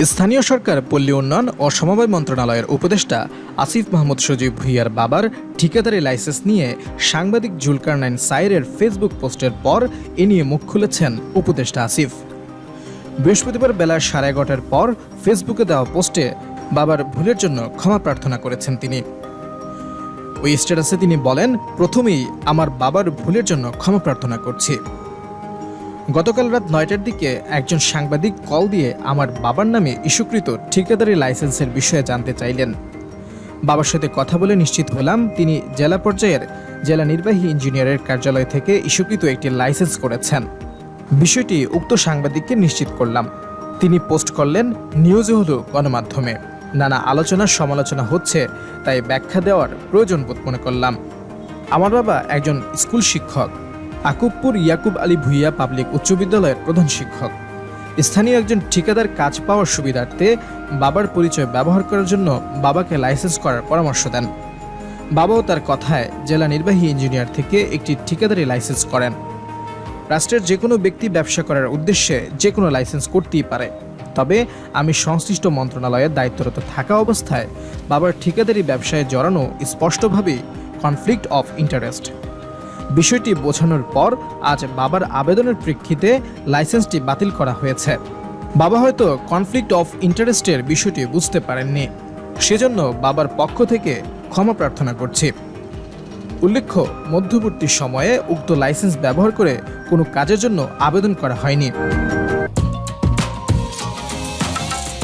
স্থানীয় সরকার, পল্লী উন্নয়ন ও সমবায় মন্ত্রণালয়ের উপদেষ্টা আসিফ মাহমুদ সজীব ভুইয়ার বাবার ঠিকাদারি লাইসেন্স নিয়ে সাংবাদিক জুলকারনাইন সাইরের ফেসবুক পোস্টের পর এ নিয়ে মুখ খুলেছেন উপদেষ্টা আসিফ। বৃহস্পতিবার বেলা সাড়ে এগারোটার পর ফেসবুকে দেওয়া পোস্টে বাবার ভুলের জন্য ক্ষমা প্রার্থনা করেছেন তিনি। ওই স্ট্যাটাসে তিনি বলেন, প্রথমেই আমার বাবার ভুলের জন্য ক্ষমা প্রার্থনা করছি। গতকাল রাত নয়টার দিকে একজন সাংবাদিক কল দিয়ে আমার বাবার নামে ইস্যুকৃত ঠিকাদারি লাইসেন্সের বিষয়ে জানতে চাইলেন। বাবার সাথে কথা বলে নিশ্চিত হলাম তিনি জেলা পর্যায়ের জেলা নির্বাহী ইঞ্জিনিয়ারের কার্যালয় থেকে ইস্যুকৃত একটি লাইসেন্স করেছেন। বিষয়টি উক্ত সাংবাদিককে নিশ্চিত করলাম। তিনি পোস্ট করলেন, নিউজে হলো গণমাধ্যমে। নানা আলোচনা সমালোচনা হচ্ছে, তাই ব্যাখ্যা দেওয়ার প্রয়োজন বোধ মনে করলাম। আমার বাবা একজন স্কুল শিক্ষক। আকুবপুর ইয়াকুব আলী ভুইয়া পাবলিক উচ্চ বিদ্যালয়ের প্রধান শিক্ষক। স্থানীয় একজন ঠিকাদার কাজ পাওয়ার সুবিধার্থে বাবার পরিচয় ব্যবহার করার জন্য বাবাকে লাইসেন্স করার পরামর্শ দেন। বাবাও তার কথায় জেলা নির্বাহী ইঞ্জিনিয়ার থেকে একটি ঠিকাদারি লাইসেন্স করেন। রাষ্ট্রের যে কোনো ব্যক্তি ব্যবসা করার উদ্দেশ্যে যে কোনো লাইসেন্স করতেই পারে। তবে আমি সংশ্লিষ্ট মন্ত্রণালয়ের দায়িত্বরত থাকা অবস্থায় বাবার ঠিকাদারি ব্যবসায় জড়ানো স্পষ্টভাবেই কনফ্লিক্ট অফ ইন্টারেস্ট বিষয়টি বোঝানোর পর আজ বাবার আবেদনের প্রেক্ষিতে লাইসেন্সটি বাতিল করা হয়েছে। বাবা হয়তো কনফ্লিক্ট অফ ইন্টারেস্টের বিষয়টি বুঝতে পারেননি। সেজন্য বাবার পক্ষ থেকে ক্ষমা প্রার্থনা করছি। উল্লেখ্য, মধ্যবর্তী সময়ে উক্ত লাইসেন্স ব্যবহার করে কোনো কাজের জন্য আবেদন করা হয়নি।